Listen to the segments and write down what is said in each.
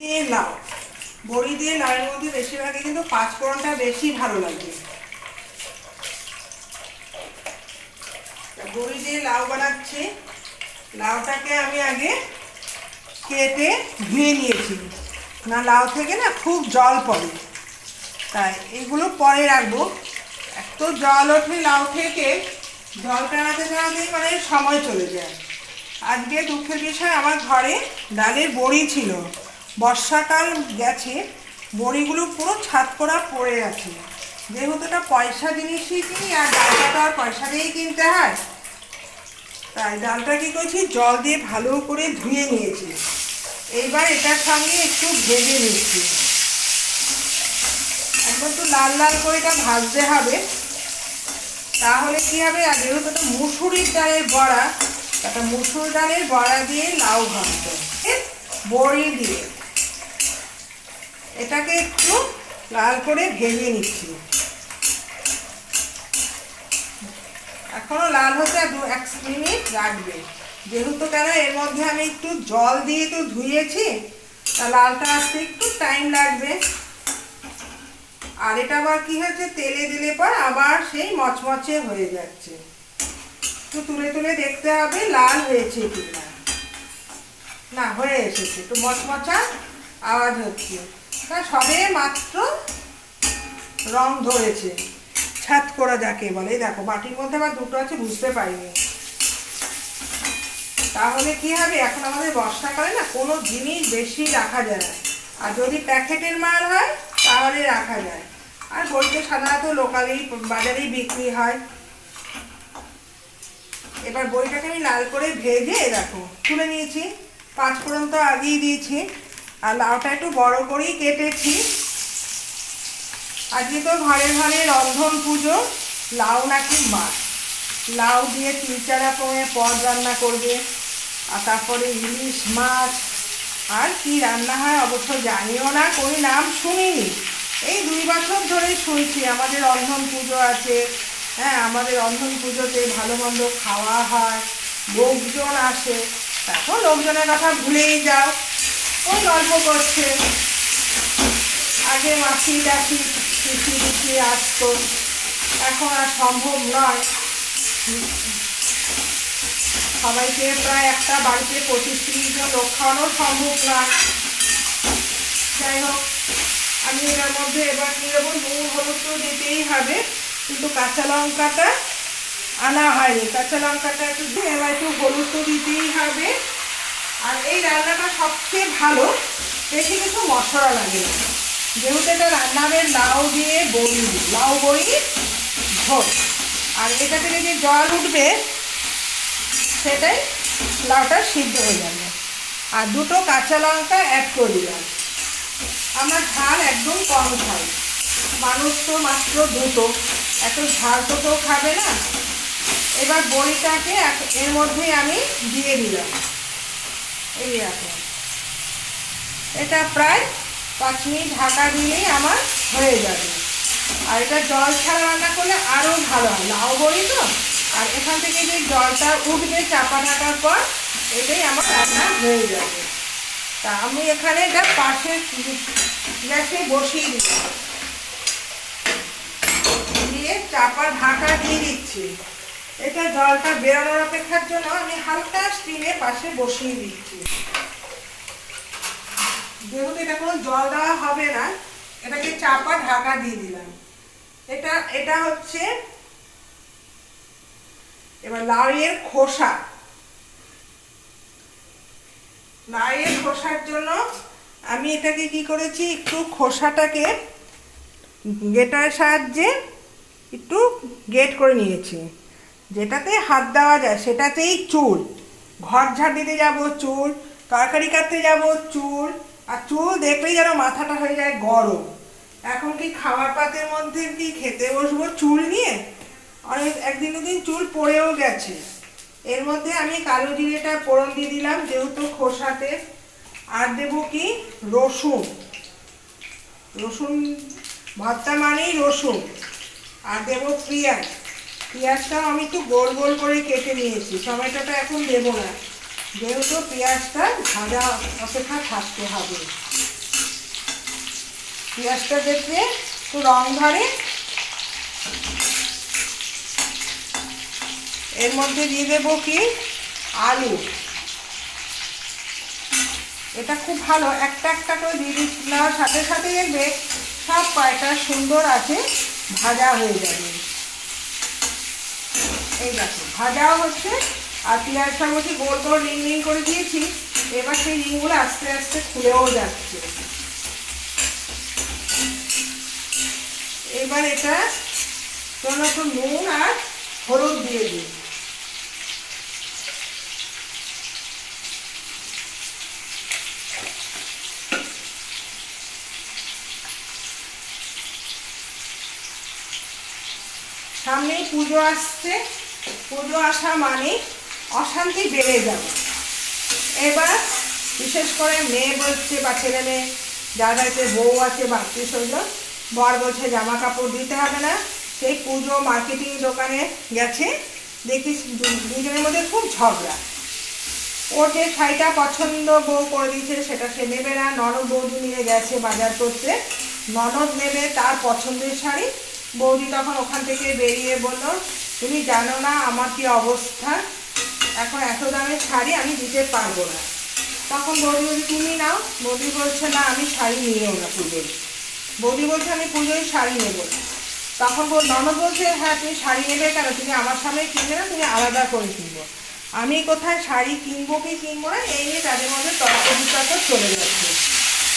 দিয়ে লাউ বড়ি দিয়ে লাউয়ের মধ্যে বেশিরভাগই কিন্তু পাঁচফোড়নটা বেশি ভালো লাগে। বড়ি দিয়ে লাউ বানাচ্ছি। লাউটাকে আমি আগে কেটে ধুয়ে নিয়েছি। না, লাউ থেকে না খুব জল পড়ে। তাই এগুলো পরে রাখব। এত জল ওঠে লাউ থেকে, জল টানাতে টানাতেই মানে সময় চলে যায়। আজকে দুঃখের বিষয়, আমার ঘরে ডালের বড়ি ছিল। বর্ষাকাল গেছে, বড়িগুলো পুরো ছাদ করা পড়ে আছে। যেহেতু এটা পয়সা জিনিসই কিনি, আর ডালটা তো আর পয়সা দিয়েই কিনতে হয়। তাই ডালটা কী করেছি, জল দিয়ে ভালো করে ধুয়ে নিয়েছি। এইবার এটার সঙ্গে একটু ভেজে নিচ্ছি। একদম একটু লাল লাল করে এটা ভাজতে হবে। তাহলে কি হবে, আর যেহেতু এটা মুসুরির ডালের বড়া, একটা মুসুর ডালের বড়া দিয়ে লাউ ভাজতে বড়ি দিয়ে। এটাকে একটু লাল করে ভেজে নিচ্ছি। এখনও লাল হতে দু এক মিনিট রাখবে যেহেতু কেন এর মধ্যে আমি একটু জল দিয়ে তো ধুয়েছি, তা লালটা আসতে একটু টাইম লাগবে। আর এটা আবার কি হয়েছে, তেলে দিলে পর আবার সেই মচমচে হয়ে যাচ্ছে। একটু তুলে তুলে দেখতে হবে লাল হয়েছে কিনা। না, হয়ে এসেছে, একটু মচমচা আওয়াজ হচ্ছে। তা সবে মাত্র রং ধরেছে। ছাদ করা যাকে বলে। দেখো, বাটির মধ্যে আবার দুটো আছে, বুঝতে পারিনি। তাহলে কি হবে? এখন আমাদের বর্ষাকালে না কোনো জিনিস বেশি রাখা যায় না। আর যদি প্যাকেটের মাল হয়, তাহলে রাখা যায়। আর বইতে সাধারণত লোকালেই বাজারেই বিক্রি হয়। এবার বইটাকে আমি লাল করে ভেজে, দেখো, তুলে নিয়েছি। পাঁচ ফোড়ন তো আগেই দিয়েছি। আর লাউটা একটু বড় করেই কেটেছি। আজকে তো ঘরে ঘরে রন্ধন পুজো, লাউ নাকি মাছ। লাউ দিয়ে তিন চার রকমের পদ রান্না করবে, আর তারপরে ইলিশ মাছ। আর কি রান্না হয় অবশ্য জানিও না, কোনো নাম শুনিনি। এই দুই বছর ধরেই শুনছি আমাদের রন্ধন পুজো আছে। হ্যাঁ আমাদের রন্ধন পুজোতে ভালো মন্দ খাওয়া হয়, লোকজন আসে। তারপর লোকজনের কথা ভুলেই যাও। ওই গল্প করছে। আগে মাসি টাসি পিসি পিসি আসতো। এখন আর সম্ভব নয়। সবাইকে প্রায় একটা বাড়িতে পঁচিশ তিরিশ জন লোক খাওয়ানো সম্ভব নয়। যাই হোক, আমি এটার মধ্যে এবার নিয়ে যাব নুন, হলুদ তো দিতেই হবে, কিন্তু কাঁচা লঙ্কাটা আনা হয়নি। কাঁচা লঙ্কাটা একটু দিয়ে এবার একটু হলুদ তো দিতেই হবে। আর এই রান্নাটা সবচেয়ে ভালো। বেশি কিছু মশলা লাগে যেহেতু এটা রান্না হবে লাউ দিয়ে বড়ি, লাউ বড়ি, ঝোল। আর এটা থেকে যে জল উঠবে, সেটাই লাউটা সিদ্ধ হয়ে যাবে। আর দুটো কাঁচা লঙ্কা অ্যাড করে দিলাম। আমার ঝাল একদম কম খাই মানুষ তো মাত্র দুটো। এত ঝাল তো কেউ খাবে না। এবার বড়িটাকে এর মধ্যেই আমি দিয়ে দিলাম। এই এখন এটা প্রায় পাঁচ মিনিট ঢাকা দিলেই আমার হয়ে যাবে। আর এটা জল ছাড়া রান্না করলে আরও ভালো হয়। লাউ বড়ি তো? আর এখান থেকে যে জলটা উঠবে চাপা ঢাকার পর, এটাই আমার রান্না হয়ে যাবে। তা আমি এখানে এটা পাশে গ্যাসে বসিয়ে দিলাম। দিয়ে চাপা ঢাকা দিয়ে দিচ্ছি। এটা জলটা বেরোনোর অপেক্ষার জন্য আমি হালকা স্টিমে পাশে বসিয়ে দিচ্ছি। যেহেতু এটা কোনো জল দেওয়া হবে না, এটাকে চাপা ঢাকা দিয়ে দিলাম। এটা এটা হচ্ছে এবার লাউয়ের খোসা। লাউয়ের খোসার জন্য আমি এটাকে কি করেছি, একটু খোসাটাকে গেটার সাহায্যে একটু গেট করে নিয়েছি। যেটাতে হাত দেওয়া যায়, সেটাতেই চুল। ঘর ঝাড় দিতে যাব, চুল। তরকারি কাটতে যাব, চুল। আর চুল দেখলেই যেন মাথাটা হয়ে যায় গরম। এখন কি খাবার পাতের মধ্যে কি খেতে বসবো চুল নিয়ে? অনেক একদিন দুদিন চুল পড়েও গেছে। এর মধ্যে আমি কালো জিরেটা পোড়ন দিয়ে দিলাম, যেহেতু খোসাতে। আর দেবো কি? রসুন। রসুন, ভর্তা মানেই রসুন। আর দেবো পেঁয়াজ। পেঁয়াজটাও আমি একটু গোল গোল করে কেটে নিয়েছি। টমেটোটা এখন দেবো না। যেহেতু পেঁয়াজটা ভাজা অপেক্ষা থাকতে হবে। পেঁয়াজটা দেখবে একটু রং ধরে। এর মধ্যে দিয়ে দেবো কি? আলু। এটা খুব ভালো। একটা একটা করে দিয়ে দিচ্ছি। সাথে সাথে দেখবে সব পায়টা সুন্দর আছে, ভাজা হয়ে যাবে। এই দেখো, ভাজাও হচ্ছে আর গোল গোল রিং রিং করে দিয়েছি। এবার সেই রিংগুলো আস্তে আস্তে খুলেও যাচ্ছে। এবার এটা একটু নুন আর হলুদ দিয়ে দিই। সামনেই পুজো আসছে। পুজো আসা মানে অশান্তি বেড়ে যাবে। এবার বিশেষ করে মেয়ে বলছে বা ছেলে মেয়ে, যার বউ আছে বা আত্মীয় বর বলছে জামা কাপড় দিতে হবে না। সেই পুজো মার্কেটিং দোকানে গেছে। দেখি দুজনের মধ্যে খুব ঝগড়া। ওর যে শাড়িটা পছন্দ বউ করে দিয়েছে, সেটা সে নেবে না। ননদ বৌদি নিয়ে গেছে বাজার করতে। ননদ নেবে তার পছন্দের শাড়ি। বৌদি তখন ওখান থেকে বেরিয়ে বলল তুমি জানো না আমার কি অবস্থা? এখন এত দামের শাড়ি আমি দিতে পারব না। তখন বৌদি বলছে, তুমি নাও। বৌদি বলছে, না, আমি শাড়ি নিয়েও না পুজোয়। বৌদি বলছে, আমি পুজোয় শাড়ি নেব তখন ননদ বলছে হ্যাঁ তুমি শাড়ি নেবে কেন? তুমি আমার সামনে কিনবে না, তুমি আলাদা করে কিনবো। আমি কোথায় শাড়ি কিনবো কি কিনবো না, এই নিয়ে তাদের মধ্যে তর্ক চলে যাচ্ছে।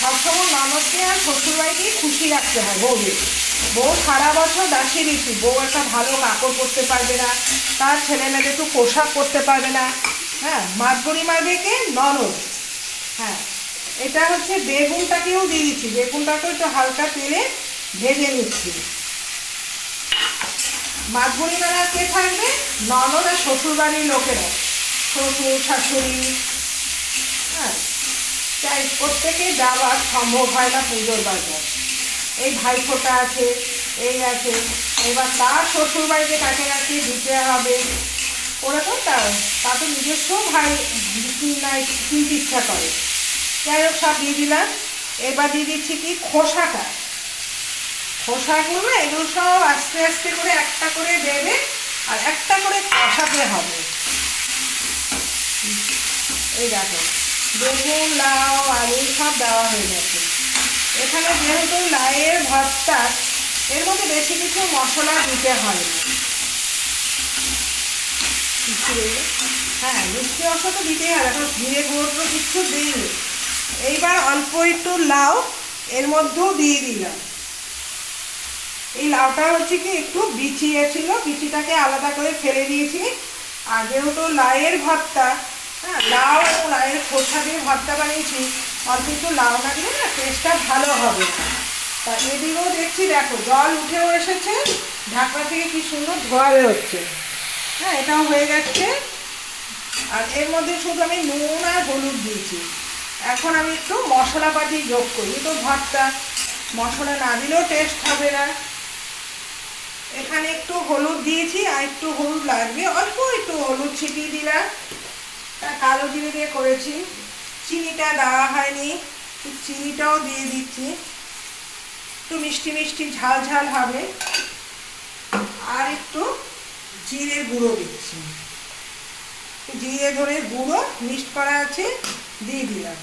সবসময় ননদকে আর শ্বশুরবাড়িকেই খুশি রাখতে হয় বউকে বউ সারা বছর দাসী দিচ্ছি বউ একটা ভালো কাপড় পরতে পারবে না, তার ছেলে মেয়েদের একটু পোশাক করতে পারবে না। হ্যাঁ মাতবরি মারবে কে? ননদ। হ্যাঁ এটা হচ্ছে বেগুনটাকেও দিয়ে দিচ্ছি। বেগুনটাকেও একটু হালকা তেলে ভেজে নিচ্ছি। মাছগুড়ি মেলা কে থাকবে? ননদ আর শ্বশুরবাড়ির লোকেরা। শ্বশুর, শাশুড়ি হ্যাঁ তাই প্রত্যেকে যাওয়ার সম্ভব হয় না পুজোর বাজার। এই ভাইফোঁটা আছে, এই আছে। এবার তার শ্বশুরবাড়িতে কাকে কাকে দিতে হবে। ওরা তো তার তা তো নিজস্ব ভাই কিনতে ইচ্ছা করে। যাই হোক, সব দিয়ে দিলাম। এবার দিয়ে দিচ্ছি কি? খোসাটা। খোসাগুলো এগুলো সব আস্তে আস্তে করে একটা করে দেবে আর একটা করে কষাতে হবে। এই দেখো, বেগুন, লাউ আলু সব দেওয়া হয়ে গেছে। এখানে যেহেতু লাউয়ের ভর্তা, এর মধ্যে বেশি কিছু মশলা দিতে হয় হ্যাঁ মিষ্টি অংশ তো দিতেই হবে এখন ঘিরে গুঁড়ো তো কিচ্ছু দিইনি। এইবার অল্প একটু লাউ, এর মধ্যেও দিয়ে দিলাম। এই লাউটা হচ্ছে কি, একটু বিচিয়ে ছিল বিচিটাকে আলাদা করে ফেলে দিয়েছি। আর যেহেতু লাউয়ের ভর্তা হ্যাঁ লাউ লাউয়ের খোসা দিয়ে ভর্তা বানিয়েছি অল্প একটু লাউ না না টেস্টটা ভালো হবে তা এদিকেও দেখছি, দেখো, জল উঠেও এসেছে, ঢাকনা থেকে কি সুন্দর ধোয়া বেরোচ্ছে। হ্যাঁ এটাও হয়ে যাচ্ছে আর এর মধ্যে শুধু আমি নুন আর হলুদ দিয়েছি। এখন আমি একটু মশলাপাতি যোগ করি তো ভর্তা মশলা না দিলেও টেস্ট হবে না। এখানে একটু হলুদ দিয়েছি, আর একটু হলুদ লাগবে, অল্প একটু হলুদ ছিটিয়ে দিলাম। কালো জিরে দিয়ে করেছি। চিনিটা দেওয়া হয়নি চিনিটাও দিয়ে দিচ্ছি। একটু মিষ্টি মিষ্টি ঝাল ঝাল হবে। আর একটু জিরে গুঁড়ো দিচ্ছি। জিরে ধরে গুঁড়ো মিক্সড করা আছে, দিয়ে দিলাম।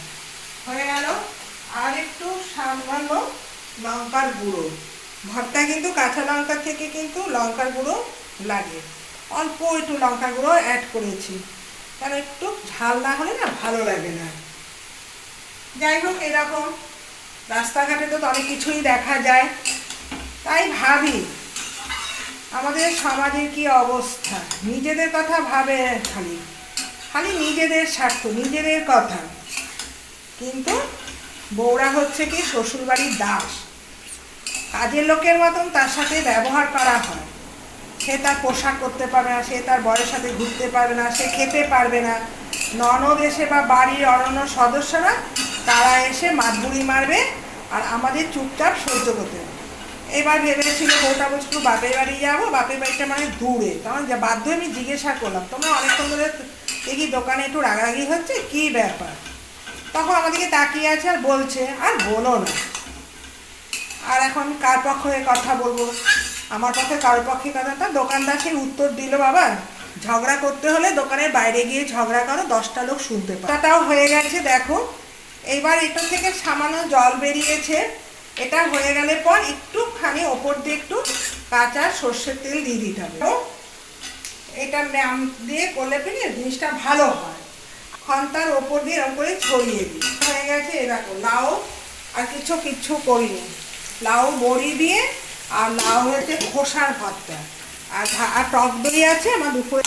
হয়ে গেল। আর একটু সামান্য লঙ্কার গুঁড়ো। ভর্তা কিন্তু কাঁচা লঙ্কা থেকে কিন্তু লঙ্কার গুঁড়ো লাগে। অল্প একটু লঙ্কার গুঁড়ো অ্যাড করেছি। কারণ একটু ঝাল না হলে না ভালো লাগে না। যাই হোক, এরকম রাস্তাঘাটে তো অনেক কিছুই দেখা যায়। তাই ভাবি, আমাদের সমাজের কি অবস্থা? নিজেদের কথা ভাবে খালি। খালি নিজেদের স্বার্থ, নিজেদের কথা। কিন্তু বউরা হচ্ছে কি শ্বশুরবাড়ির দাস। কাজের লোকের মতন তার সাথে ব্যবহার করা হয়। সে তার পোশাক করতে পারবে না, সে তার বয়ের সাথে ঘুরতে পারবে না, সে খেতে পারবে না। ননদ এসে বা বাড়ির অন্য সদস্যরা, তারা এসে মাতবুড়ি মারবে আর আমাদের চুপচাপ সহ্য করতে হবে। এবার ভেবেছিল বউটা বলছিল বাপের বাড়ি যাব, বাপের বাড়িটা মানে দূরে। তখন বাধ্য আমি জিজ্ঞাসা করলাম, তোমরা অনেকক্ষণ ধরে দেখি দোকানে একটু রাগারাগি হচ্ছে? কী ব্যাপার? তখন আমাদেরকে তাকিয়ে আছে আর বলছে, আর বলো না। আর এখন কার পক্ষ হয়ে কথা বলব? আমার পক্ষে কারোর পক্ষে কথাটা দোকানদার সেই উত্তর দিল, বাবা, ঝগড়া করতে হলে দোকানের বাইরে গিয়ে ঝগড়া করো, দশটা লোক শুনতে পায় তাও হয়ে গেছে, দেখো। এইবার এটা থেকে সামান্য জল বেরিয়েছে। এটা হয়ে গেলে পর একটুখানি ওপর দিয়ে একটু কাঁচা সর্ষের তেল দিয়ে দিতে হবে। এটা ম্যাম দিয়ে করলে পেলে জিনিসটা ভালো হয়। খন্তার ওপর দিয়ে এরকম করে ছড়িয়ে দিই। হয়ে গেছে এরকম লাউ আর কিছু কিচ্ছু করিনি। লাউ বড়ি দিয়ে আর না হয়েছে খোসার ভাতটা আর আর টক দই আছে আমার দুপুরে